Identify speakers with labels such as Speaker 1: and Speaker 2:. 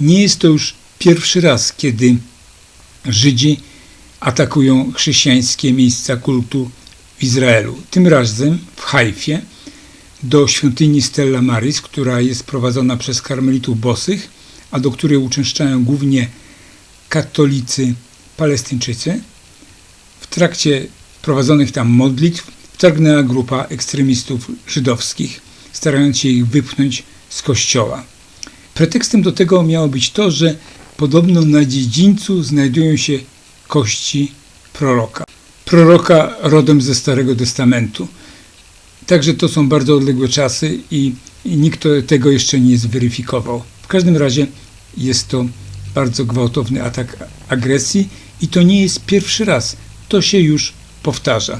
Speaker 1: Nie jest to już pierwszy raz, kiedy Żydzi atakują chrześcijańskie miejsca kultu w Izraelu. Tym razem w Hajfie do świątyni Stella Maris, która jest prowadzona przez karmelitów bosych, a do której uczęszczają głównie katolicy palestyńczycy. W trakcie prowadzonych tam modlitw wtargnęła grupa ekstremistów żydowskich, starając się ich wypchnąć z kościoła. Pretekstem do tego miało być to, że podobno na dziedzińcu znajdują się kości proroka. Proroka rodem ze Starego Testamentu. Także to są bardzo odległe czasy i, i nikt tego jeszcze nie zweryfikował. W każdym razie jest to bardzo gwałtowny atak agresji i to nie jest pierwszy raz. To się już powtarza.